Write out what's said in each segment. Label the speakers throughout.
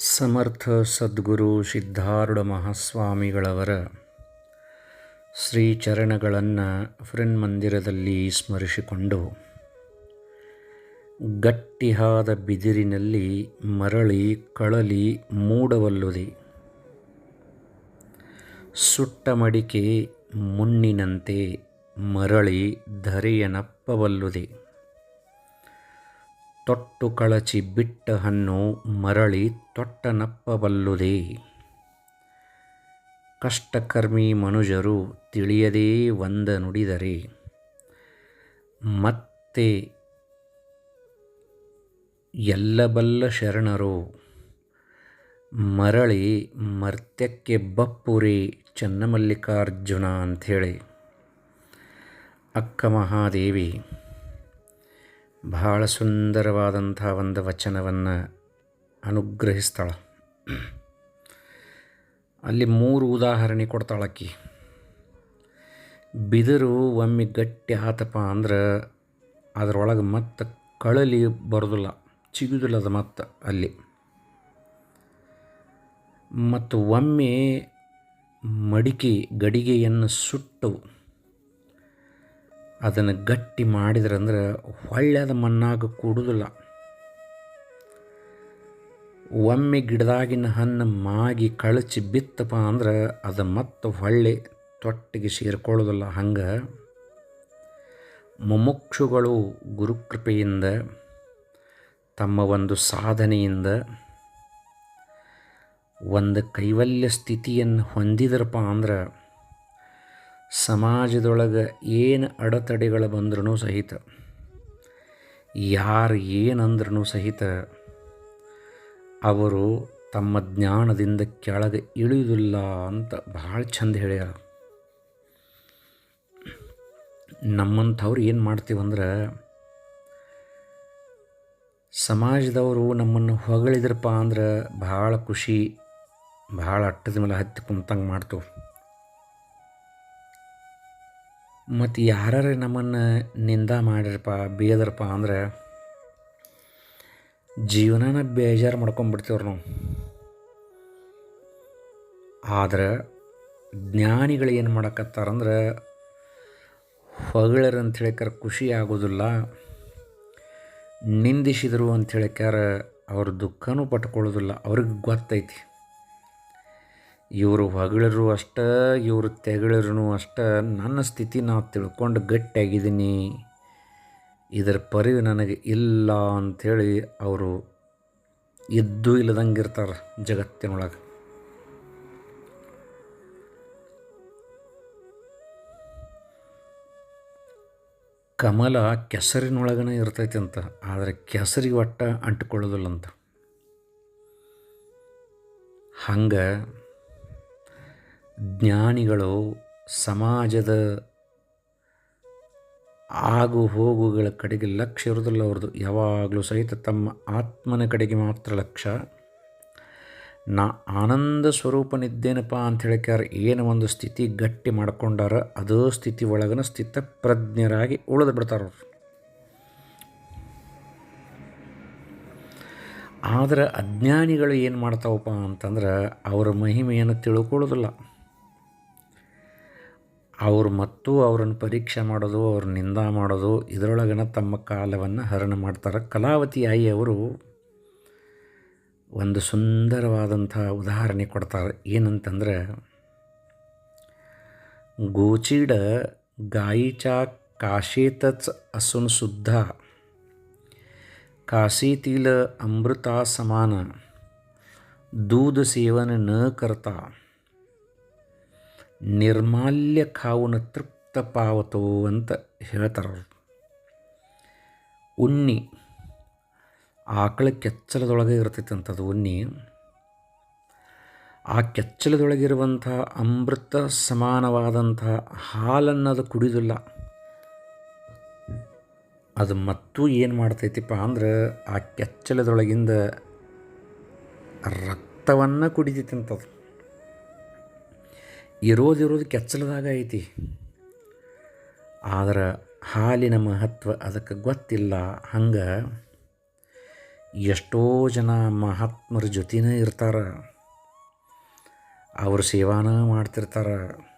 Speaker 1: ಸಮರ್ಥ ಸದ್ಗುರು ಸಿದ್ಧಾರೂಢ ಮಹಾಸ್ವಾಮಿಗಳವರ ಶ್ರೀಚರಣಗಳನ್ನು ಮಂದಿರದಲ್ಲಿ ಸ್ಮರಿಸಿಕೊಂಡು ಗಟ್ಟಿಯಾದ ಬಿದಿರಿನಲ್ಲಿ ಮರಳಿ ಕಳಲಿ ಮೂಡವಲ್ಲುದಿ. ಸುಟ್ಟ ಮಡಿಕೆ ಮುನ್ನಿನಂತೆ ಮರಳಿ ಧರೆಯನಪ್ಪವಲ್ಲುದೆ. ತೊಟ್ಟು ಕಳಚಿ ಬಿಟ್ಟ ಹಣ್ಣು ಮರಳಿ ತೊಟ್ಟನಪ್ಪಬಲ್ಲುದೇ. ಕಷ್ಟಕರ್ಮಿ ಮನುಜರು ತಿಳಿಯದೇ ಒಂದ ನುಡಿದರೆ, ಮತ್ತೆ ಎಲ್ಲಬಲ್ಲ ಶರಣರು ಮರಳಿ ಮರ್ತ್ಯಕ್ಕೆ ಬಪ್ಪುರಿ ಚನ್ನಮಲ್ಲಿಕಾರ್ಜುನ ಅಂಥೇಳಿ. ಅಕ್ಕ ಮಹಾದೇವಿ ಬಹಳ ಸುಂದರವಾದಂಥ ಒಂದು ವಚನವನ್ನು ಅನುಗ್ರಹಿಸ್ತಾಳೆ. ಅಲ್ಲಿ ಮೂರು ಉದಾಹರಣೆ ಕೊಡ್ತಾಳಕ್ಕಿ ಬಿದಿರು ಒಮ್ಮೆ ಗಟ್ಟಿ ಆತಪ್ಪ ಅಂದ್ರೆ ಅದರೊಳಗೆ ಮತ್ತೆ ಕಳಲಿ ಬರೋದಿಲ್ಲ ಚಿಗುದಿಲ್ಲ ಅದು ಮತ್ತೆ ಅಲ್ಲಿ. ಮತ್ತು ಒಮ್ಮೆ ಮಡಿಕೆ ಗಡಿಗೆಯನ್ನು ಸುಟ್ಟು ಅದನ್ನು ಗಟ್ಟಿ ಮಾಡಿದ್ರಂದ್ರೆ ಹೊಳ್ಳೆದ ಮಣ್ಣಾಗ ಕೂಡುದಿಲ್ಲ ಒಮ್ಮೆ ಗಿಡದಾಗಿನ ಹಣ್ಣು ಮಾಗಿ ಕಳಚಿ ಬಿತ್ತಪ್ಪ ಅಂದ್ರೆ ಅದು ಮತ್ತೆ ಹೊಳ್ಳೆ ತೊಟ್ಟಿಗೆ ಸೇರ್ಕೊಳ್ಳೋದಿಲ್ಲ ಹಂಗೆ ಮುಮುಕ್ಷುಗಳು ಗುರುಕೃಪೆಯಿಂದ, ತಮ್ಮ ಒಂದು ಸಾಧನೆಯಿಂದ ಒಂದು ಕೈವಲ್ಯ ಸ್ಥಿತಿಯನ್ನು ಹೊಂದಿದ್ರಪ್ಪ ಅಂದ್ರೆ ಸಮಾಜದೊಳಗೆ ಏನು ಅಡೆತಡೆಗಳು ಬಂದ್ರೂ ಸಹಿತ, ಯಾರು ಏನಂದ್ರೂ ಸಹಿತ ಅವರು ತಮ್ಮ ಜ್ಞಾನದಿಂದ ಕೆಳಗೆ ಇಳಿಯುವುದಿಲ್ಲ ಅಂತ ಭಾಳ ಚಂದ ಹೇಳ್ಯಾರ. ನಮ್ಮಂಥವ್ರು ಏನು ಮಾಡ್ತೀವಂದ್ರೆ ಸಮಾಜದವರು ನಮ್ಮನ್ನು ಹೊಗಳಿದ್ರಪ್ಪ ಅಂದ್ರೆ ಭಾಳ ಖುಷಿ, ಭಾಳ ಅಟ್ಟದ ಮೇಲೆ ಹತ್ತಿ ಕುಂತಂಗೆ ಮಾಡ್ತೇವೆ. ಮತ್ತು ಯಾರು ನಮ್ಮನ್ನು ನಿಂದ ಮಾಡಿರಪ್ಪ ಬೀದ್ರಪ್ಪ ಅಂದ್ರೆ ಜೀವನನ ಬೇಜಾರು ಮಾಡ್ಕೊಂಬಿಡ್ತೀವ್ರಿ ನಾವು. ಆದ್ರೆ ಜ್ಞಾನಿಗಳು ಏನು ಮಾಡಕತ್ತಾರಂದ್ರೆ ಹೊಗಳರು ಅಂತ ಹೇಳಿಕಾರ ಖುಷಿ ಆಗೋದಿಲ್ಲ, ನಿಂದಿಸಿದರು ಅಂತ ಹೇಳಿಕಾರ ಅವ್ರ ದುಃಖನೂ ಪಟ್ಕೊಳ್ಳೋದಿಲ್ಲ, ಅವ್ರಿಗೆ ಗೊತ್ತೈತಿ. ಇವರು ಹೊಗಳರು ಅಷ್ಟ, ಇವರು ತೆಗಳರು ಅಷ್ಟ. ನನ್ನ ಸ್ಥಿತಿ ನಾವು ತಿಳ್ಕೊಂಡು ಗಟ್ಟಿಯಾಗಿದ್ದೀನಿ. ಇದರ ಪರಿವು ನನಗೆ ಇಲ್ಲ ಅಂಥೇಳಿ ಅವರು ಎದ್ದು ಇಲ್ಲದಂಗೆ ಇರ್ತಾರೆ ಜಗತ್ತಿನೊಳಗೆ. ಕಮಲ ಕೆಸರಿನೊಳಗನೇ ಇರ್ತೈತಿ ಅಂತ ಆದರೆ ಕೆಸರಿಗೆ ಒಟ್ಟ ಅಂಟಿಕೊಳ್ಳೋದಿಲ್ಲಂತ. ಹಂಗೆ ಜ್ಞಾನಿಗಳು ಸಮಾಜದ ಆಗು ಹೋಗುಗಳ ಕಡೆಗೆ ಲಕ್ಷ್ಯ ಇರೋದಿಲ್ಲ ಅವ್ರದ್ದು. ಯಾವಾಗಲೂ ಸಹಿತ ತಮ್ಮ ಆತ್ಮನ ಕಡೆಗೆ ಮಾತ್ರ ಲಕ್ಷ್ಯ ನಾ ಆನಂದ ಸ್ವರೂಪನಿದ್ದೇನಪ್ಪ ಅಂತ ಹೇಳಿಕ್ಯಾರ, ಏನು ಒಂದು ಸ್ಥಿತಿ ಗಟ್ಟಿ ಮಾಡ್ಕೊಂಡಾರ, ಅದೇ ಸ್ಥಿತಿ ಒಳಗನ ಸ್ಥಿತ ಪ್ರಜ್ಞರಾಗಿ ಉಳಿದು ಬಿಡ್ತಾರವ್ರು ಆದರೆ ಅಜ್ಞಾನಿಗಳು ಏನು ಮಾಡ್ತಾವಪ್ಪ ಅಂತಂದ್ರೆ, ಅವರ ಮಹಿಮೆಯನ್ನು ತಿಳ್ಕೊಳ್ಳೋದಿಲ್ಲ. ಅವರು ಮತ್ತು ಅವರನ್ನು ಪರೀಕ್ಷೆ ಮಾಡೋದು ಅವ್ರ ನಿಂದ ಮಾಡೋದು ಇದರೊಳಗನ ತಮ್ಮ ಕಾಲವನ್ನು ಹರಣ ಮಾಡ್ತಾರೆ ಕಲಾವತಿ ಆಯಿ ಅವರು ಒಂದು ಸುಂದರವಾದಂಥ ಉದಾಹರಣೆ ಕೊಡ್ತಾರೆ ಏನಂತಂದ್ರೆ ಗೋಚಿಡ गायीच्या काशेतच असून सुद्धा काशीतील अमृतासमान दूध सेवन न करता ನಿರ್ಮಾಲ್ಯ ಕಾವುನ ತೃಪ್ತ ಪಾವತೋ ಅಂತ ಹೇಳ್ತಾರೆ ಉಣ್ಣಿ ಆಕಳ ಕೆಚ್ಚಲದೊಳಗೆ ಇರ್ತೈತಂಥದ್ದು ಉಣ್ಣಿ ಆ ಕೆಚ್ಚಲದೊಳಗಿರುವಂಥ ಅಮೃತ ಸಮಾನವಾದಂಥ ಹಾಲನ್ನು ಅದು ಕುಡಿದಿಲ್ಲ. ಅದು ಮತ್ತೂ ಏನು ಮಾಡ್ತೈತಿಪ್ಪ ಅಂದ್ರೆ ಆ ಕೆಚ್ಚಲದೊಳಗಿಂದ ರಕ್ತವನ್ನು ಕುಡಿತೈತಂಥದ್ದು ಇರೋದಿರೋದು ಕೆಚ್ಚಲದಾಗ ಐತಿ. ಆದ್ರೆ ಹಾಲಿನ ಮಹತ್ವ ಅದಕ್ಕೆ ಗೊತ್ತಿಲ್ಲ. ಹಂಗೆ ಎಷ್ಟೋ ಜನ ಮಹಾತ್ಮರ ಜೊತೆನೇ ಇರ್ತಾರೆ. ಅವ್ರ ಸೇವಾನ ಮಾಡ್ತಿರ್ತಾರೆ.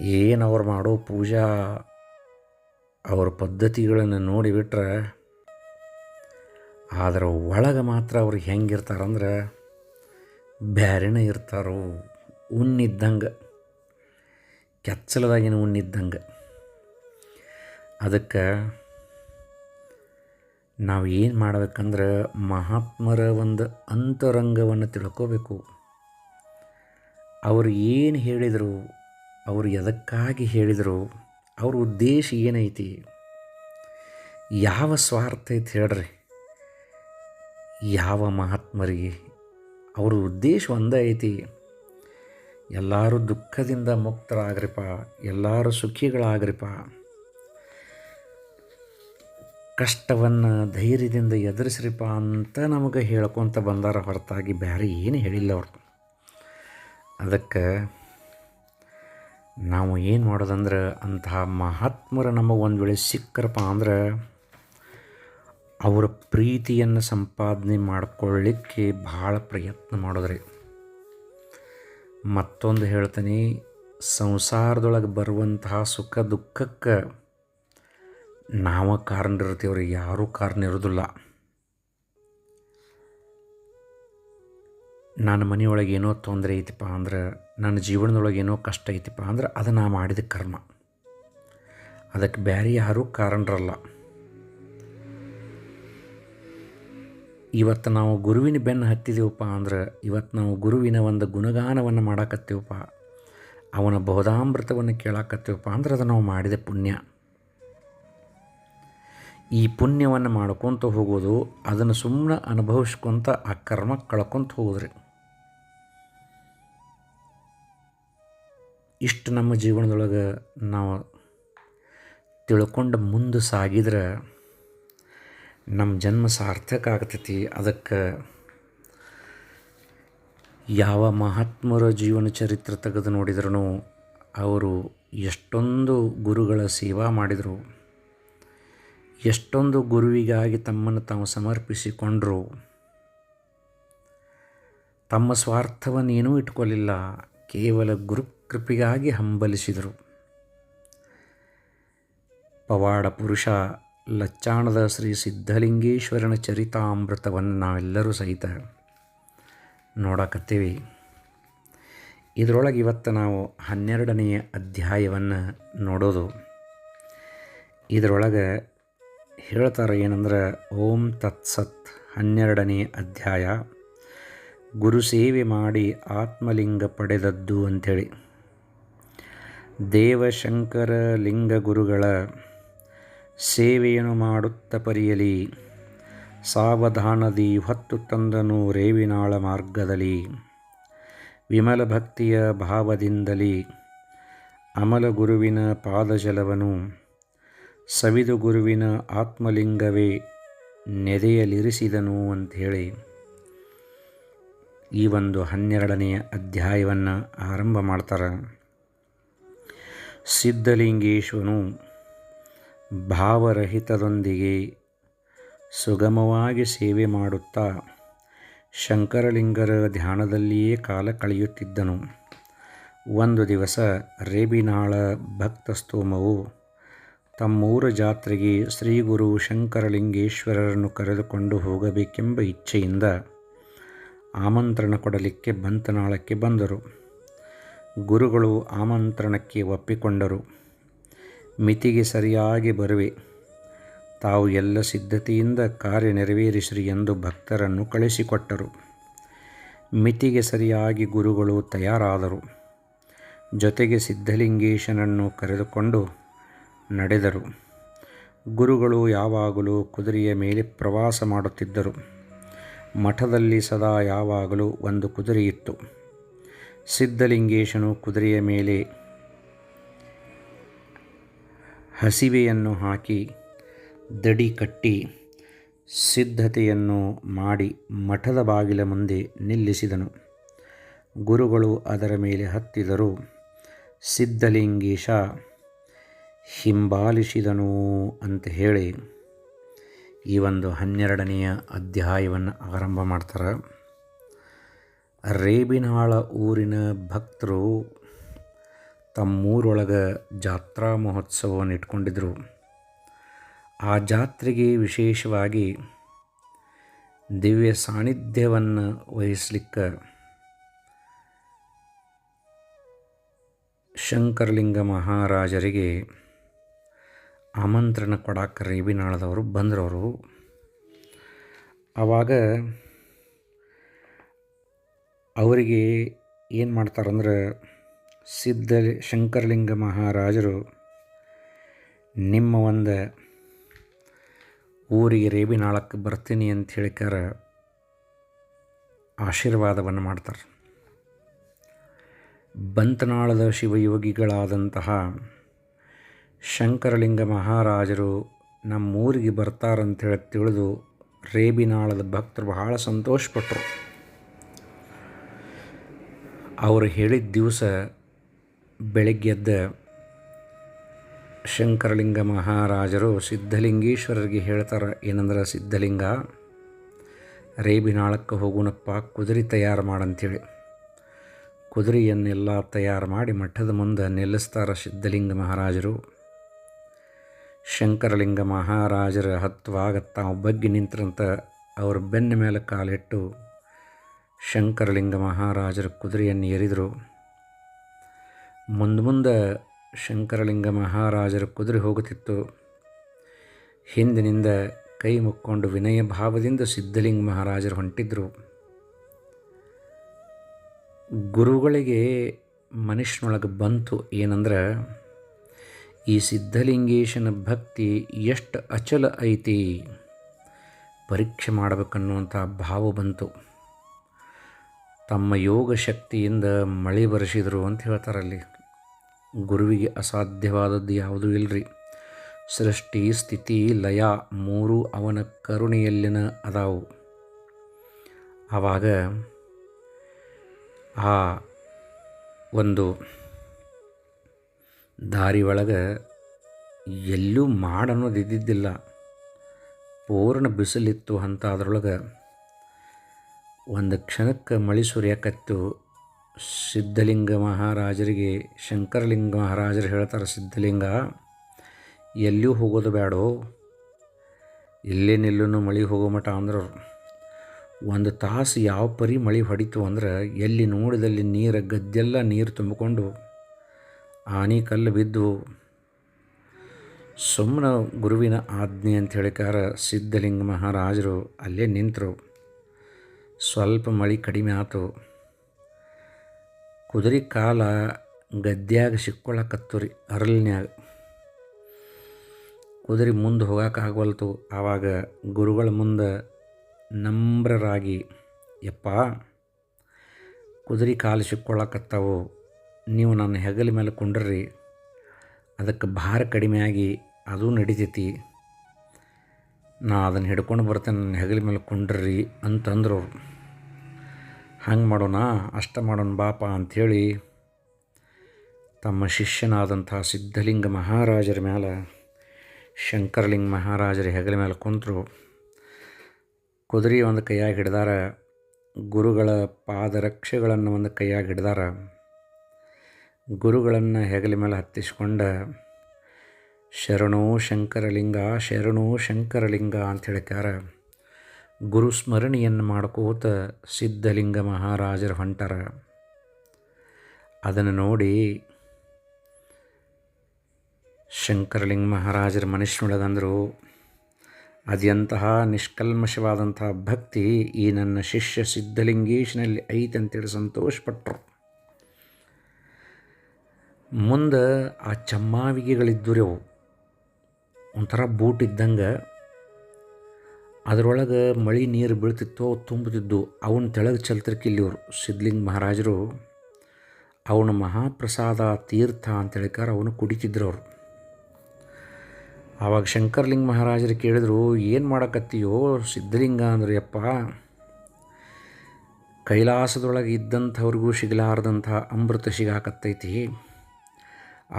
Speaker 1: ಏನು ಅವ್ರು ಮಾಡೋ ಪೂಜಾ ಅವ್ರ ಪದ್ಧತಿಗಳನ್ನು ನೋಡಿಬಿಟ್ರೆ ಆದ್ರೆ ಒಳಗೆ ಮಾತ್ರ ಅವ್ರು ಹೆಂಗಿರ್ತಾರಂದ್ರೆ ಬ್ಯಾರೆನೇ ಇರ್ತಾರೋ. ಉಣ್ಣಿದ್ದಂಗೆ. ಕೆಚ್ಚಲದಾಗಿನ ಉಣ್ಣಿದ್ದಂಗೆ. ಅದಕ್ಕೆ ನಾವು ಏನು ಮಾಡ್ಬೇಕಂದ್ರೆ ಮಹಾತ್ಮರ ಒಂದು ಅಂತರಂಗವನ್ನು ತಿಳ್ಕೋಬೇಕು. ಅವರು ಏನು ಹೇಳಿದರು, ಅವರು ಎದಕ್ಕಾಗಿ ಹೇಳಿದರು, ಅವ್ರ ಉದ್ದೇಶ ಏನೈತಿ, ಯಾವ ಸ್ವಾರ್ಥ ಐತಿ ಹೇಳ್ರಿ. ಯಾವ ಮಹಾತ್ಮರಿಗೆ ಅವ್ರ ಉದ್ದೇಶ ಒಂದೇ ಐತಿ. ಎಲ್ಲರೂ ದುಃಖದಿಂದ ಮುಕ್ತರಾಗ್ರಿಪ್ಪ ಎಲ್ಲರೂ ಸುಖಿಗಳಾಗ್ರಿಪ್ಪ ಕಷ್ಟವನ್ನು ಧೈರ್ಯದಿಂದ ಎದುರಿಸ್ರಿಪ್ಪ ಅಂತ ನಮಗೆ ಹೇಳ್ಕೊತ ಬಂದಾರ ಹೊರತಾಗಿ ಬೇರೆ ಏನು ಹೇಳಿಲ್ಲ ಅವ್ರು. ಅದಕ್ಕೆ ನಾವು ಏನು ಮಾಡೋದಂದ್ರೆ ಅಂತಹ ಮಹಾತ್ಮರು ನಮಗೆ ಒಂದು ವೇಳೆ ಸಿಕ್ಕರಪ್ಪ ಅಂದ್ರೆ ಅವರ ಪ್ರೀತಿಯನ್ನು ಸಂಪಾದನೆ ಮಾಡ್ಕೊಳ್ಳಿಕ್ಕೆ ಭಾಳ ಪ್ರಯತ್ನ ಮಾಡೋದ್ರಿ. ಮತ್ತೊಂದು ಹೇಳ್ತೀನಿ, ಸಂಸಾರದೊಳಗೆ ಬರುವಂತಹ ಸುಖ ದುಃಖಕ್ಕೆ ನಾವು ಕಾರಣರಿರ್ತೀವ್ರಿ ಯಾರೂ ಕಾರಣ ಇರೋದಿಲ್ಲ. ನನ್ನ ಮನೆಯೊಳಗೆ ಏನೋ ತೊಂದರೆ ಐತಿಪ್ಪ ಅಂದ್ರೆ, ನನ್ನ ಜೀವನದೊಳಗೆ ಏನೋ ಕಷ್ಟ ಐತಿಪ್ಪ ಅಂದ್ರೆ ಅದು ನಾ ಮಾಡಿದ ಕರ್ಮ. ಅದಕ್ಕೆ ಬೇರೆ ಯಾರೂ ಕಾರಣರಲ್ಲ. ಇವತ್ತು ನಾವು ಗುರುವಿನ ಬೆನ್ನು ಹತ್ತಿದೀವಪ್ಪ ಅಂದ್ರೆ ಇವತ್ತು ನಾವು ಗುರುವಿನ ಒಂದು ಗುಣಗಾನವನ್ನು ಮಾಡಾಕತ್ತೀವಪ್ಪ. ಅವನ ಬೋಧಾಮೃತವನ್ನು ಕೇಳಾಕತ್ತೀವಪ್ಪ ಅಂದ್ರೆ ಅದು ನಾವು ಮಾಡಿದ ಪುಣ್ಯ. ಈ ಪುಣ್ಯವನ್ನು ಮಾಡ್ಕೊತ ಹೋಗೋದು, ಅದನ್ನು ಸುಮ್ಮನೆ ಅನುಭವಿಸ್ಕೊತ ಆ ಕರ್ಮ ಕಳ್ಕೊತ ಹೋಗೋದ್ರಿ. ಇಷ್ಟು ನಮ್ಮ ಜೀವನದೊಳಗೆ ನಾವು ತಿಳ್ಕೊಂಡು ಮುಂದೆ ಸಾಗಿದ್ರೆ ನಮ್ಮ ಜನ್ಮ ಸಾರ್ಥಕ ಆಗ್ತೈತಿ. ಅದಕ್ಕೆ ಯಾವ ಮಹಾತ್ಮರ ಜೀವನ ಚರಿತ್ರೆ ತೆಗೆದು ನೋಡಿದ್ರೂ ಅವರು ಎಷ್ಟೊಂದು ಗುರುಗಳ ಸೇವಾ ಮಾಡಿದರು. ಎಷ್ಟೊಂದು ಗುರುವಿಗಾಗಿ ತಮ್ಮನ್ನು ತಾವು ಸಮರ್ಪಿಸಿಕೊಂಡರು. ತಮ್ಮ ಸ್ವಾರ್ಥವನ್ನೇನೂ ಇಟ್ಕೊಳ್ಳಿಲ್ಲ ಕೇವಲ ಗುರು ಕೃಪೆಗಾಗಿ ಹಂಬಲಿಸಿದರು. ಪವಾಡ ಪುರುಷ ಲಚ್ಚಾಣದ ಶ್ರೀ ಸಿದ್ಧಲಿಂಗೇಶ್ವರನ ಚರಿತಾಮೃತವನ್ನು ನಾವೆಲ್ಲರೂ ಸಹಿತ ನೋಡಕತ್ತೀವಿ. ಇದರೊಳಗೆ ಇವತ್ತು ನಾವು ಹನ್ನೆರಡನೆಯ ಅಧ್ಯಾಯವನ್ನು ನೋಡೋದು. ಇದರೊಳಗೆ ಹೇಳ್ತಾರೆ ಏನಂದ್ರೆ, ಓಂ ತತ್ಸತ್ ಹನ್ನೆರಡನೇ ಅಧ್ಯಾಯ, ಗುರು ಸೇವೆ ಮಾಡಿ ಆತ್ಮಲಿಂಗ ಪಡೆದದ್ದು ಅಂಥೇಳಿ. ದೇವಶಂಕರ ಲಿಂಗ ಗುರುಗಳ ಸೇವೆಯನ್ನು ಮಾಡುತ್ತ ಪರಿಯಲಿ. ಸಾವಧಾನದಿ ಹೊತ್ತು ತಂದನು ರೇವಿನಾಳ ಮಾರ್ಗದಲ್ಲಿ. ವಿಮಲ ಭಕ್ತಿಯ ಭಾವದಿಂದಲಿ ಅಮಲ ಗುರುವಿನ ಪಾದಜಲವನು. ಸವಿದು ಗುರುವಿನ ಆತ್ಮಲಿಂಗವೇ ನೆದೆಯಲಿರಿಸಿದನು ಅಂಥೇಳಿ. ಈ ಒಂದು ಹನ್ನೆರಡನೆಯ ಅಧ್ಯಾಯವನ್ನು ಆರಂಭ ಮಾಡ್ತಾರೆ. ಸಿದ್ಧಲಿಂಗೇಶ್ವನು ಭಾವರಹಿತದೊಂದಿಗೆ ಸುಗಮವಾಗಿ ಸೇವೆ ಮಾಡುತ್ತಾ ಶಂಕರಲಿಂಗರ ಧ್ಯಾನದಲ್ಲಿಯೇ ಕಾಲ ಕಳೆಯುತ್ತಿದ್ದನು. ಒಂದು ದಿವಸ ರೇಬಿನಾಳ ಭಕ್ತಸ್ತೋಮವು ತಮ್ಮೂರ ಜಾತ್ರೆಗೆ ಶ್ರೀಗುರು ಶಂಕರಲಿಂಗೇಶ್ವರರನ್ನು ಕರೆದುಕೊಂಡು ಹೋಗಬೇಕೆಂಬ ಇಚ್ಛೆಯಿಂದ ಆಮಂತ್ರಣ ಕೊಡಲಿಕ್ಕೆ ಬಂತನಾಳಕ್ಕೆ ಬಂದರು. ಗುರುಗಳು ಆಮಂತ್ರಣಕ್ಕೆ ಒಪ್ಪಿಕೊಂಡರು. ಮಿತಿಗೆ ಸರಿಯಾಗಿ ಬರುವೆ. ತಾವು ಎಲ್ಲ ಸಿದ್ಧತೆಯಿಂದ ಕಾರ್ಯ ನೆರವೇರಿಸಿರಿ ಎಂದು ಭಕ್ತರನ್ನು ಕಳಿಸಿಕೊಟ್ಟರು ಮಿತಿಗೆ ಸರಿಯಾಗಿ ಗುರುಗಳು ತಯಾರಾದರು. ಜೊತೆಗೆ ಸಿದ್ಧಲಿಂಗೇಶನನ್ನು ಕರೆದುಕೊಂಡು ನಡೆದರು. ಗುರುಗಳು ಯಾವಾಗಲೂ ಕುದುರೆಯ ಮೇಲೆ ಪ್ರವಾಸ ಮಾಡುತ್ತಿದ್ದರು. ಮಠದಲ್ಲಿ ಸದಾ ಯಾವಾಗಲೂ ಒಂದು ಕುದುರೆಯಿತ್ತು. ಸಿದ್ಧಲಿಂಗೇಶನು ಕುದುರೆಯ ಮೇಲೆ ಹಸಿವೆಯನ್ನು ಹಾಕಿ, ದಡಿ ಕಟ್ಟಿ, ಸಿದ್ಧತೆಯನ್ನು ಮಾಡಿ ಮಠದ ಬಾಗಿಲ ಮುಂದೆ ನಿಲ್ಲಿಸಿದನು. ಗುರುಗಳು ಅದರ ಮೇಲೆ ಹತ್ತಿದರು. ಸಿದ್ಧಲಿಂಗೇಶ, ಹಿಂಬಾಲಿಸಿದನು ಅಂತ ಹೇಳಿ, ಈ ಒಂದು ಹನ್ನೆರಡನೆಯ ಅಧ್ಯಾಯವನ್ನು ಆರಂಭ ಮಾಡ್ತಾರೆ. ರೇಬಿನಾಳ ಊರಿನ ಭಕ್ತರು ತಮ್ಮೂರೊಳಗೆ ಜಾತ್ರಾ ಮಹೋತ್ಸವವನ್ನು ಇಟ್ಕೊಂಡಿದ್ದರು ಆ ಜಾತ್ರೆಗೆ ವಿಶೇಷವಾಗಿ ದಿವ್ಯ ಸಾನ್ನಿಧ್ಯವನ್ನು ವಹಿಸ್ಲಿಕ್ಕೆ ಶಂಕರಲಿಂಗ ಮಹಾರಾಜರಿಗೆ ಆಮಂತ್ರಣ ಕೊಡಕ್ಕೆ ರೇಬಿನಾಳದವರು ಬಂದ್ರವರು. ಆವಾಗ ಅವರಿಗೆ ಏನು ಮಾಡ್ತಾರಂದ್ರೆ ಸಿದ್ಧ ಶಂಕರಲಿಂಗ ಮಹಾರಾಜರು ನಿಮ್ಮ ಒಂದು ಊರಿಗೆ ರೇಬಿ ನಾಳಕ್ಕೆ ಬರ್ತೀನಿ ಅಂತ ಹೇಳಿಕಾರ ಆಶೀರ್ವಾದವನ್ನು ಮಾಡ್ತಾರೆ. ಬಂತನಾಳದ ಶಿವಯೋಗಿಗಳಾದಂತಹ ಶಂಕರಲಿಂಗ ಮಹಾರಾಜರು ನಮ್ಮೂರಿಗೆ ಬರ್ತಾರಂತೇಳಿ ತಿಳಿದು ರೇಬಿನಾಳದ ಭಕ್ತರು ಬಹಳ ಸಂತೋಷಪಟ್ಟರು ಅವರು ಹೇಳಿದ ದಿವಸ ಬೆಳಗ್ಗೆದ್ದ ಶಂಕರಲಿಂಗ ಮಹಾರಾಜರು ಸಿದ್ಧಲಿಂಗೇಶ್ವರರಿಗೆ ಹೇಳ್ತಾರೆ, ಏನಂದ್ರೆ ಸಿದ್ಧಲಿಂಗ, ರೇಬಿನಾಳಕ್ಕೆ ಹೋಗುನಪ್ಪ ಕುದುರೆ ತಯಾರು ಮಾಡಂಥೇಳಿ ಕುದುರೆಯನ್ನೆಲ್ಲ ತಯಾರು ಮಾಡಿ ಮಠದ ಮುಂದೆ ನಿಲ್ಲಿಸ್ತಾರೆ ಸಿದ್ಧಲಿಂಗ ಮಹಾರಾಜರು. ಶಂಕರಲಿಂಗ ಮಹಾರಾಜರ ಹತ್ತುವಾಗ ತಾವು ಬಗ್ಗಿ ನಿಂತರಂತ ಅವ್ರ ಬೆನ್ನ ಮೇಲೆ ಕಾಲಿಟ್ಟು ಶಂಕರಲಿಂಗ ಮಹಾರಾಜರ ಕುದುರೆಯನ್ನು ಏರಿದರು. ಮುಂದೆ ಮುಂದೆ ಶಂಕರಲಿಂಗ ಮಹಾರಾಜರ ಕುದುರೆ ಹೋಗುತ್ತಿತ್ತು. ಹಿಂದಿನಿಂದ ಕೈ ಮುಕ್ಕೊಂಡು ವಿನಯ ಭಾವದಿಂದ ಸಿದ್ಧಲಿಂಗ ಮಹಾರಾಜರು ಹೊಂಟಿದ್ರು. ಗುರುಗಳಿಗೆ ಮನುಷ್ಯನೊಳಗೆ ಬಂತು ಏನಂದ್ರೆ, ಈ ಸಿದ್ಧಲಿಂಗೇಶನ ಭಕ್ತಿ ಎಷ್ಟು ಅಚಲ ಐತಿ, ಪರೀಕ್ಷೆ ಮಾಡಬೇಕನ್ನುವಂಥ ಭಾವ ಬಂತು. ತಮ್ಮ ಯೋಗ ಶಕ್ತಿಯಿಂದ ಮಳೆ ಬರೆಸಿದರು ಅಂತ ಹೇಳ್ತಾರಲ್ಲಿ. ಗುರುವಿಗೆ ಅಸಾಧ್ಯವಾದದ್ದು ಯಾವುದೂ ಇಲ್ಲರಿ ಸೃಷ್ಟಿ, ಸ್ಥಿತಿ, ಲಯ ಮೂರು ಅವನ ಕರುಣೆಯಲ್ಲಿನ ಅದಾವು. ಆವಾಗ ಆ ಒಂದು ದಾರಿ ಒಳಗೆ ಎಲ್ಲೂ ಮಾಡನ್ನೋದು ಇದ್ದಿದ್ದಿಲ್ಲ ಪೂರ್ಣ ಬಿಸಿಲಿತ್ತು ಅಂತ ಅದರೊಳಗೆ ಒಂದು ಕ್ಷಣಕ್ಕೆ ಮಳೆ ಸುರಿಯಕತ್ತು ಸಿದ್ಧಲಿಂಗ ಮಹಾರಾಜರಿಗೆ, ಶಂಕರಲಿಂಗ ಮಹಾರಾಜರು ಹೇಳ್ತಾರೆ, ಸಿದ್ಧಲಿಂಗ, ಎಲ್ಲಿಯೂ ಹೋಗೋದು ಬೇಡೋ ಇಲ್ಲೇ ನಿಲ್ಲೂ ಮಳೆ ಹೋಗೋ ಮಠ ಅಂದ್ರೆ ಒಂದು ತಾಸು ಯಾವ ಪರಿ ಮಳೆ ಹೊಡಿತು ಅಂದ್ರೆ ಎಲ್ಲಿ ನೋಡಿದಲ್ಲಿ ನೀರು, ಗದ್ದೆಲ್ಲ ನೀರು ತುಂಬಿಕೊಂಡು ಆನೆ ಕಲ್ಲು ಬಿದ್ದು ಸುಮ್ಮನ ಗುರುವಿನ ಆಜ್ಞೆ ಅಂತ ಹೇಳಿಕಾರ ಸಿದ್ಧಲಿಂಗ ಮಹಾರಾಜರು, ಅಲ್ಲೇ ನಿಂತರು. ಸ್ವಲ್ಪ ಮಳೆ ಕಡಿಮೆ ಆಯ್ತು ಕುದುರೆ ಕಾಲ ಗದ್ಯಾಗ ಸಿಕ್ಕೊಳ್ಳಕತ್ತು ರೀ ಅರಳಿನ್ಯಾಗ ಕುದುರೆ ಮುಂದೆ ಹೋಗೋಕ್ಕಾಗವಲ್ತು ಆವಾಗ ಗುರುಗಳ ಮುಂದೆ ನಮ್ರರಾಗಿ ಯಪ್ಪ, ಕುದುರೆ ಕಾಲು ಸಿಕ್ಕೊಳ್ಳಕತ್ತವು ನೀವು ನನ್ನ ಹೆಗಲ ಮೇಲೆ ಕುಂಡ್ರಿ. ಅದಕ್ಕೆ ಭಾರ ಕಡಿಮೆ ಆಗಿ ಅದು ನಡಿತೈತಿ. ನಾ ಅದನ್ನು ಹಿಡ್ಕೊಂಡು ಬರ್ತೇನೆ, ನನ್ನ ಹೆಗಲ ಮೇಲೆ ಕುಂಡ್ರಿ ಅಂತಂದ್ರು ಹಂಗೆ ಮಾಡೋಣ, ಅಷ್ಟ ಮಾಡೋಣ ಬಾಪ ಅಂಥೇಳಿ ತಮ್ಮ ಶಿಷ್ಯನಾದಂಥ ಸಿದ್ಧಲಿಂಗ ಮಹಾರಾಜರ ಮೇಲೆ ಶಂಕರಲಿಂಗ ಮಹಾರಾಜರ ಹೆಗಲ ಮೇಲೆ ಕುಂತರು. ಕುದುರೆ ಒಂದು ಕೈಯಾಗಿ ಹಿಡ್ದಾರ, ಗುರುಗಳ ಪಾದರಕ್ಷೆಗಳನ್ನು ಒಂದು ಕೈಯಾಗಿ ಹಿಡ್ದಾರ. ಗುರುಗಳನ್ನು ಹೆಗಲ ಮೇಲೆ ಹತ್ತಿಸ್ಕೊಂಡ, ಶರಣೋ ಶಂಕರಲಿಂಗ ಶರಣೋ ಶಂಕರಲಿಂಗ ಅಂತ ಹೇಳ್ಕಾರ ಗುರು ಸ್ಮರಣೆಯನ್ನು ಮಾಡ್ಕೋತ ಸಿದ್ಧಲಿಂಗ ಮಹಾರಾಜರು ಹೊಂಟರ. ಅದನ್ನು ನೋಡಿ ಶಂಕರಲಿಂಗ ಮಹಾರಾಜರ ಮನುಷ್ಯನೊಳಗಂದರು ಅದೆಂತಹ ನಿಷ್ಕಲ್ಮಶವಾದಂತಹ ಭಕ್ತಿ ಈ ನನ್ನ ಶಿಷ್ಯ ಸಿದ್ಧಲಿಂಗೇಶನಲ್ಲಿ ಐತೆ ಅಂತೇಳಿ ಸಂತೋಷಪಟ್ಟರು ಮುಂದೆ ಆ ಚಮ್ಮಾವಿಗೆಗಳಿದ್ದುರೆವು ಒಂಥರ ಬೂಟ್ ಇದ್ದಂಗೆ ಅದರೊಳಗೆ ಮಳೆ ನೀರು ಬೀಳ್ತಿತ್ತು ತುಂಬುತ್ತಿದ್ದು ಅವನ ತೆಳಗೆ ಚಲ್ತಿರ್ಕಿಲ್ಲಿವರು. ಸಿದ್ಧಲಿಂಗ ಮಹಾರಾಜರು, ಅವನ ಮಹಾಪ್ರಸಾದ ತೀರ್ಥ ಅಂತ ಹೇಳಿಕಾರ ಅವನು ಕುಡಿತಿದ್ರು ಅವರು ಆವಾಗ ಶಂಕರಲಿಂಗ ಮಹಾರಾಜರು ಕೇಳಿದ್ರು, ಏನು ಮಾಡಕತ್ತೀಯೋ ಸಿದ್ಧಲಿಂಗ ಅಂದ್ರೆ ಯಪ್ಪ ಕೈಲಾಸದೊಳಗೆ ಇದ್ದಂಥವ್ರಿಗೂ ಸಿಗಲಾರ್ದಂಥ ಅಮೃತ ಸಿಗಾಕತ್ತೈತಿ.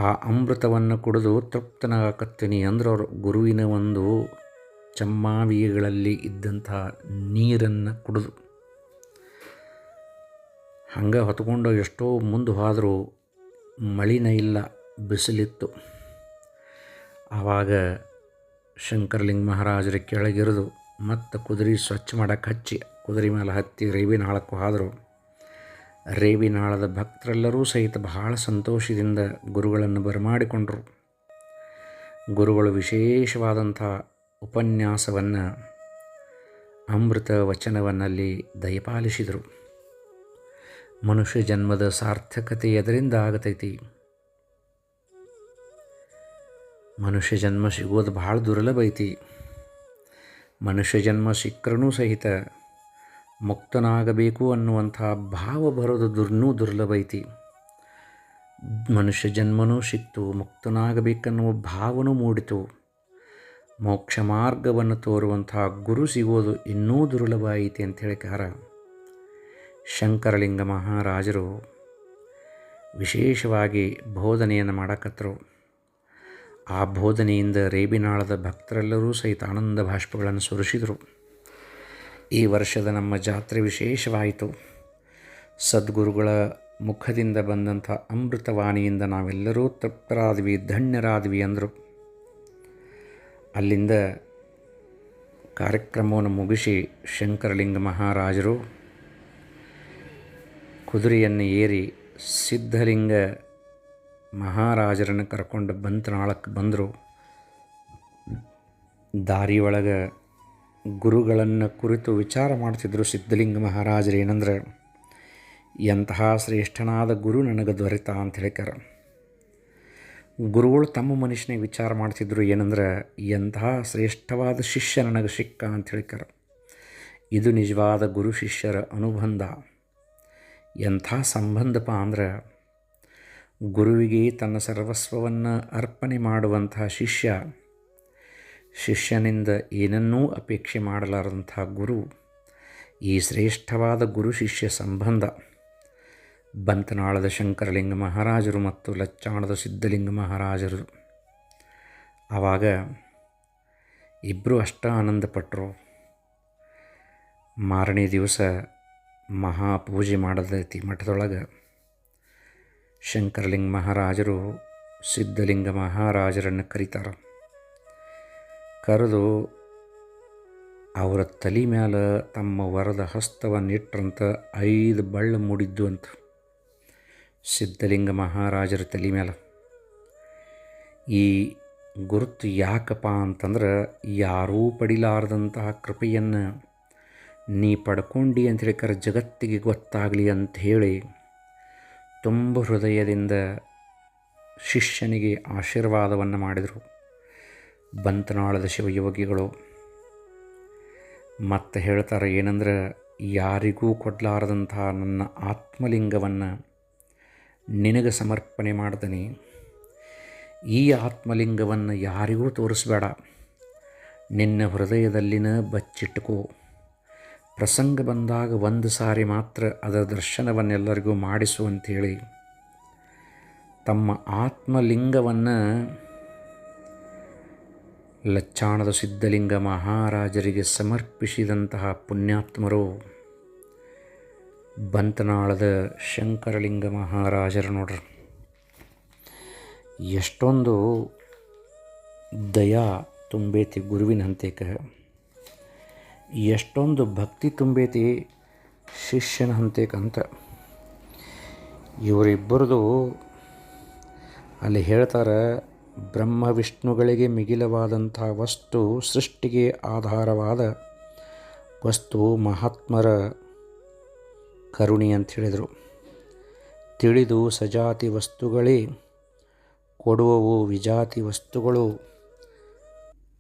Speaker 1: ಆ ಅಮೃತವನ್ನು ಕುಡಿದು ತೃಪ್ತನಾಗಕತ್ತೀನಿ ಅಂದ್ರೆ ಅವರು ಗುರುವಿನ ಒಂದು ಚಮ್ಮಾವಿಗಳಲ್ಲಿ ಇದ್ದಂತಹ ನೀರನ್ನು ಕುಡಿದು. ಹಂಗೆ ಹೊತ್ಕೊಂಡು ಎಷ್ಟೋ ಮುಂದೆ ಹೋದರೂ ಮಳಿನ ಇಲ್ಲ, ಬಿಸಿಲಿತ್ತು. ಆವಾಗ ಶಂಕರಲಿಂಗ ಮಹಾರಾಜರ ಕೆಳಗಿರಿದು ಮತ್ತು ಕುದುರೆ ಸ್ವಚ್ಛ ಮಾಡೋಕ್ಕೆ ಹಚ್ಚಿ, ಕುದುರೆ ಮೇಲೆ ಹತ್ತಿ ರೇವಿನಾಳಕ್ಕೆ ಹೋದರು. ರೇವಿನಾಳದ ಭಕ್ತರೆಲ್ಲರೂ ಸಹಿತ ಬಹಳ ಸಂತೋಷದಿಂದ ಗುರುಗಳನ್ನು ಬರಮಾಡಿಕೊಂಡರು. ಗುರುಗಳು ವಿಶೇಷವಾದಂಥ ಉಪನ್ಯಾಸವನ್ನು ಅಮೃತ ವಚನವನ್ನಲ್ಲಿ ದಯಪಾಲಿಸಿದರು. ಮನುಷ್ಯ ಜನ್ಮದ ಸಾರ್ಥಕತೆ ಎದರಿಂದ ಆಗತೈತಿ? ಮನುಷ್ಯ ಜನ್ಮ ಸಿಗೋದು ಭಾಳ ದುರ್ಲಭ ಐತಿ. ಮನುಷ್ಯ ಜನ್ಮ ಸಿಕ್ಕರೂ ಸಹಿತ ಮುಕ್ತನಾಗಬೇಕು ಅನ್ನುವಂಥ ಭಾವ ಬರೋದು ದುರ್ನೂ ದುರ್ಲಭ ಐತಿ. ಮನುಷ್ಯ ಜನ್ಮನೂ ಸಿಕ್ತು, ಮುಕ್ತನಾಗಬೇಕನ್ನುವ ಭಾವನೂ ಮೂಡಿತು. ಮೋಕ್ಷ ಮಾರ್ಗವನ್ನು ತೋರುವಂತಹ ಗುರು ಸಿಗೋದು ಇನ್ನೂ ದುರ್ಲಭ ಐತಿ ಅಂತ ಹೇಳಿಕಾರ ಶಂಕರಲಿಂಗ ಮಹಾರಾಜರು ವಿಶೇಷವಾಗಿ ಬೋಧನೆಯನ್ನು ಮಾಡಕತ್ತರು ಆ ಬೋಧನೆಯಿಂದ ರೇಬಿನಾಳದ ಭಕ್ತರೆಲ್ಲರೂ ಸಹಿತ ಆನಂದ ಭಾಷ್ಪಗಳನ್ನು ಸುರಿಸಿದರು. ಈ ವರ್ಷದ ನಮ್ಮ ಜಾತ್ರೆ ವಿಶೇಷವಾಯಿತು. ಸದ್ಗುರುಗಳ ಮುಖದಿಂದ ಬಂದಂಥ ಅಮೃತವಾಣಿಯಿಂದ ನಾವೆಲ್ಲರೂ ತೃಪ್ತರಾದ್ವಿ, ಧನ್ಯರಾದ್ವಿ ಅಂದರು. ಅಲ್ಲಿಂದ ಕಾರ್ಯಕ್ರಮವನ್ನು ಮುಗಿಸಿ ಶಂಕರಲಿಂಗ ಮಹಾರಾಜರು ಕುದುರೆಯನ್ನು ಏರಿ ಸಿದ್ಧಲಿಂಗ ಮಹಾರಾಜರನ್ನು ಕರ್ಕೊಂಡು ಬಂತನಾಳಕ್ಕೆ ಬಂದರು. ದಾರಿಯೊಳಗೆ ಗುರುಗಳನ್ನು ಕುರಿತು ವಿಚಾರ ಮಾಡ್ತಿದ್ರು ಸಿದ್ಧಲಿಂಗ ಮಹಾರಾಜರು. ಏನಂದ್ರೆ, ಎಂತಹ ಶ್ರೇಷ್ಠನಾದ ಗುರು ನನಗೆ ದೊರೆತ ಅಂತ ಹೇಳ್ಕಾರ ಗುರುಗಳು ತಮ್ಮ ಮನುಷ್ಯನಿಗೆ ವಿಚಾರ ಮಾಡ್ತಿದ್ರು ಏನಂದ್ರೆ, ಎಂತಹ ಶ್ರೇಷ್ಠವಾದ ಶಿಷ್ಯ ನನಗೆ ಸಿಕ್ಕ ಅಂತ ಹೇಳ್ಕಾರ ಇದು ನಿಜವಾದ ಗುರು ಶಿಷ್ಯರ ಅನುಬಂಧ. ಎಂಥ ಸಂಬಂಧಪ್ಪ ಅಂದ್ರೆ, ಗುರುವಿಗೆ ತನ್ನ ಸರ್ವಸ್ವವನ್ನು ಅರ್ಪಣೆ ಮಾಡುವಂತಹ ಶಿಷ್ಯ, ಶಿಷ್ಯನಿಂದ ಏನನ್ನೂ ಅಪೇಕ್ಷೆ ಮಾಡಲಾರದಂಥ ಗುರು, ಈ ಶ್ರೇಷ್ಠವಾದ ಗುರು ಶಿಷ್ಯ ಸಂಬಂಧ. ಬಂತನಾಳದ ಶಂಕರಲಿಂಗ ಮಹಾರಾಜರು ಮತ್ತು ಲಚ್ಚಾಣದ ಸಿದ್ಧಲಿಂಗ ಮಹಾರಾಜರು. ಆವಾಗ ಇಬ್ಬರು ಅಷ್ಟ ಆನಂದಪಟ್ಟರು ಮಾರನೇ ದಿವಸ ಮಹಾಪೂಜೆ ಮಾಡದೈತಿ ಮಠದೊಳಗೆ ಶಂಕರಲಿಂಗ ಮಹಾರಾಜರು ಸಿದ್ಧಲಿಂಗ ಮಹಾರಾಜರನ್ನು ಕರೀತಾರೆ. ಕರೆದು ಅವರ ತಲೆ ಮ್ಯಾಲ ತಮ್ಮ ವರದ ಹಸ್ತವನ್ನಿಟ್ರಂತ ಐದು ಬಳ್ಳ ಮೂಡಿದ್ದು ಅಂತ. ಸಿದ್ಧಲಿಂಗ ಮಹಾರಾಜರ ತಲೆ ಮೇಲೆ ಈ ಗುರುತು ಯಾಕಪ್ಪ ಅಂತಂದ್ರೆ ಯಾರೂ ಪಡಿಲಾರದಂತಹ ಕೃಪೆಯನ್ನು ನೀ ಪಡ್ಕೊಂಡಿ ಅಂತ ಹೇಳಿಕರ ಜಗತ್ತಿಗೆ ಗೊತ್ತಾಗಲಿ ಅಂತ ಹೇಳಿ ತುಂಬ ಹೃದಯದಿಂದ ಶಿಷ್ಯನಿಗೆ ಆಶೀರ್ವಾದವನ್ನು ಮಾಡಿದರು. ಬಂತನಾಳದ ಶಿವಯೋಗಿಗಳು. ಮತ್ತೆ ಹೇಳ್ತಾರೆ ಏನಂದ್ರೆ ಯಾರಿಗೂ ಕೊಡಲಾರದಂತಹ ನನ್ನ ಆತ್ಮಲಿಂಗವನ್ನು ನಿನಗೆ ಸಮರ್ಪಣೆ ಮಾಡ್ತೀನಿ. ಈ ಆತ್ಮಲಿಂಗವನ್ನು ಯಾರಿಗೂ ತೋರಿಸ್ಬೇಡ. ನಿನ್ನ ಹೃದಯದಲ್ಲಿನ ಬಚ್ಚಿಟ್ಟುಕೋ. ಪ್ರಸಂಗ ಬಂದಾಗ ಒಂದು ಸಾರಿ ಮಾತ್ರ ಅದರ ದರ್ಶನವನ್ನೆಲ್ಲರಿಗೂ ಮಾಡಿಸು ಅಂಥೇಳಿ. ತಮ್ಮ ಆತ್ಮಲಿಂಗವನ್ನು ಲಚ್ಚಾಣದ ಸಿದ್ಧಲಿಂಗ ಮಹಾರಾಜರಿಗೆ ಸಮರ್ಪಿಸಿದಂತಹ ಪುಣ್ಯಾತ್ಮರು ಬಂತನಾಳದ ಶಂಕರಲಿಂಗ ಮಹಾರಾಜರು ನೋಡ್ರಿ. ಎಷ್ಟೊಂದು ದಯಾ ತುಂಬೈತಿ ಗುರುವಿನ ಹಂತೇಕ ಎಷ್ಟೊಂದು ಭಕ್ತಿ ತುಂಬೈತಿ ಶಿಷ್ಯನ ಹಂತೇಕಂತ ಇವರಿಬ್ಬರದು ಅಲ್ಲಿ ಹೇಳ್ತಾರೆ, ಬ್ರಹ್ಮ ವಿಷ್ಣುಗಳಿಗೆ ಮಿಗಿಲವಾದಂಥ ವಸ್ತು ಸೃಷ್ಟಿಗೆ ಆಧಾರವಾದ ವಸ್ತು ಮಹಾತ್ಮರ ಕರುಣಿ ಅಂತ ಹೇಳಿದರು. ತಿಳಿದು ಸಜಾತಿ ವಸ್ತುಗಳೇ, ಕೊಡುವವು ವಿಜಾತಿ ವಸ್ತುಗಳು.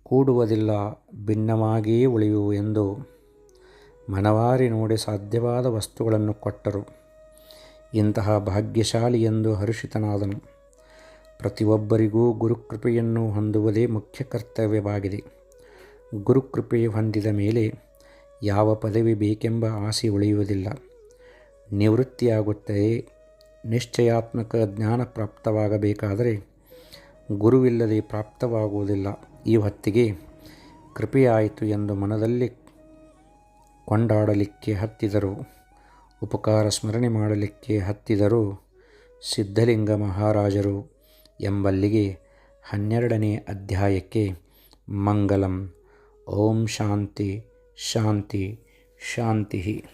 Speaker 1: ಕೂಡುವುದಿಲ್ಲ, ಭಿನ್ನವಾಗಿಯೇ ಉಳಿಯುವು ಎಂದು ಮನವಾರಿ ನೋಡಿ ಸಾಧ್ಯವಾದ ವಸ್ತುಗಳನ್ನು ಕೊಟ್ಟರು. ಇಂತಹ ಭಾಗ್ಯಶಾಲಿ ಎಂದು ಹರ್ಷಿತನಾದನು. ಪ್ರತಿಯೊಬ್ಬರಿಗೂ ಗುರುಕೃಪೆಯನ್ನು ಹೊಂದುವುದೇ ಮುಖ್ಯ ಕರ್ತವ್ಯವಾಗಿದೆ. ಗುರುಕೃಪೆ ಹೊಂದಿದ ಮೇಲೆ ಯಾವ ಪದವಿ ಬೇಕೆಂಬ ಆಸೆ ಉಳಿಯುವುದಿಲ್ಲ. ನಿವೃತ್ತಿಯಾಗುತ್ತದೆ ನಿಶ್ಚಯಾತ್ಮಕ ಜ್ಞಾನ ಪ್ರಾಪ್ತವಾಗಬೇಕಾದರೆ ಗುರುವಿಲ್ಲದೆ ಪ್ರಾಪ್ತವಾಗುವುದಿಲ್ಲ. ಈ ಹೊತ್ತಿಗೆ ಕೃಪೆಯಾಯಿತು ಎಂದು ಮನದಲ್ಲಿ ಕೊಂಡಾಡಲಿಕ್ಕೆ ಹತ್ತಿದರು. ಉಪಕಾರ ಸ್ಮರಣೆ ಮಾಡಲಿಕ್ಕೆ ಹತ್ತಿದರು ಸಿದ್ಧಲಿಂಗ ಮಹಾರಾಜರು ಎಂಬಲ್ಲಿಗೆ ಹನ್ನೆರಡನೇ ಅಧ್ಯಾಯಕ್ಕೆ ಮಂಗಲಂ. ಓಂ ಶಾಂತಿ ಶಾಂತಿ ಶಾಂತಿ